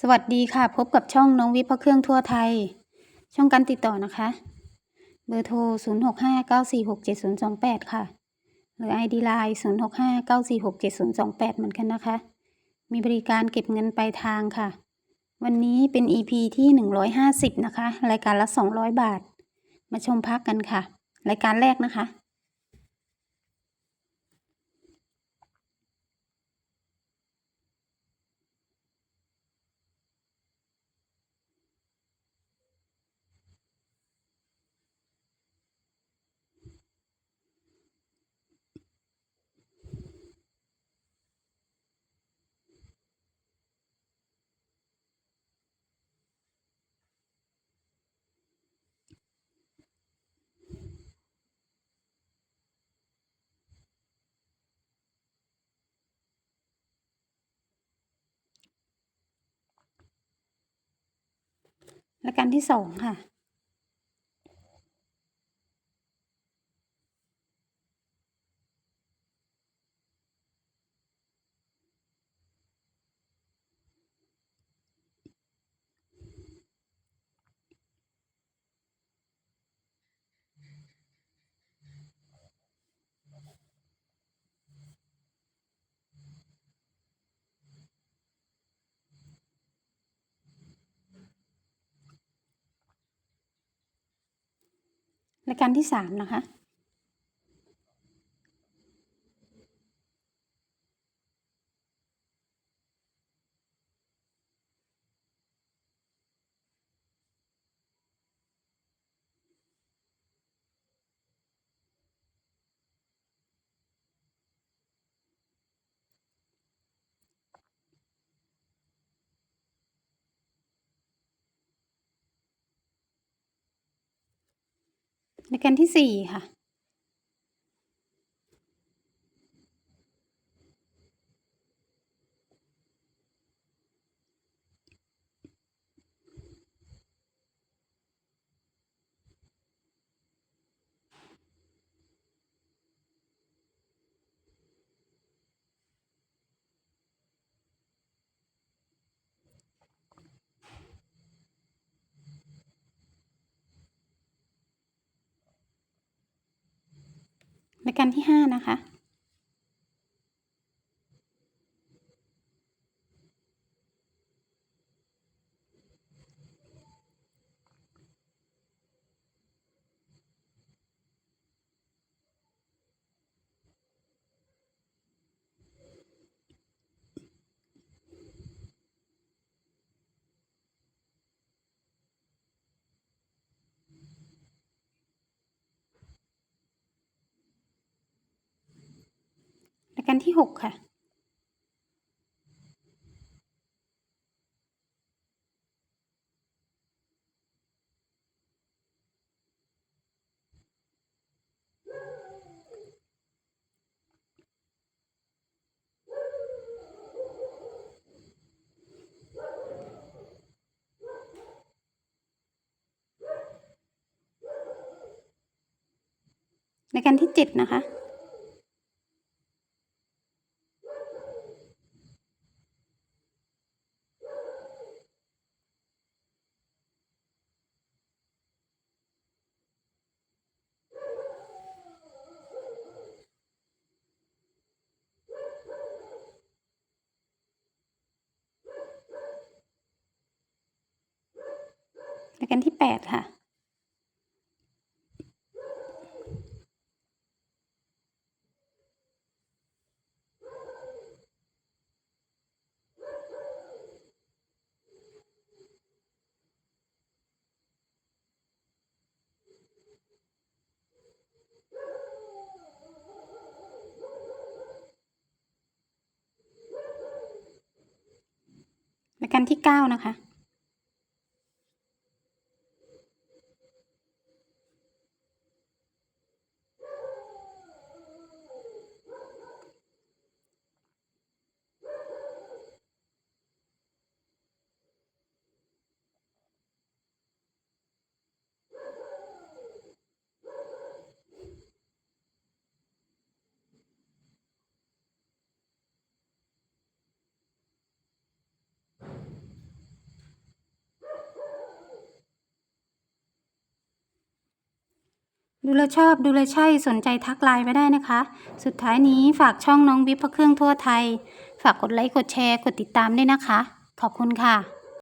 สวัสดีค่ะ พบกับช่องน้องวิพพระเครื่องทั่วไทย ช่องการติดต่อนะคะ เบอร์โทร 0659467028 ค่ะ หรือ ID Line 0659467028 เหมือนกันนะคะ มีบริการเก็บเงินปลายทางค่ะ วันนี้เป็น EP ที่ 150 นะคะ รายการละ 200 บาท มาชมพักกันค่ะ รายการแรกนะคะ และการที่สองค่ะ และการที่สามนะคะ ในการที่สี่ค่ะ รายการที่ห้านะคะ การที่หกค่ะรายการที่เจ็ดนะคะ การที่แปดค่ะรายการที่เก้านะคะ ดูแลชอบดูแลใช่สนใจทักไลน์ไปได้นะคะ สุดท้ายนี้ฝากช่องน้องวิบพระเครื่องทั่วไทย ฝากกดไลค์กดแชร์กดติดตามด้วยนะคะ ขอบคุณค่ะ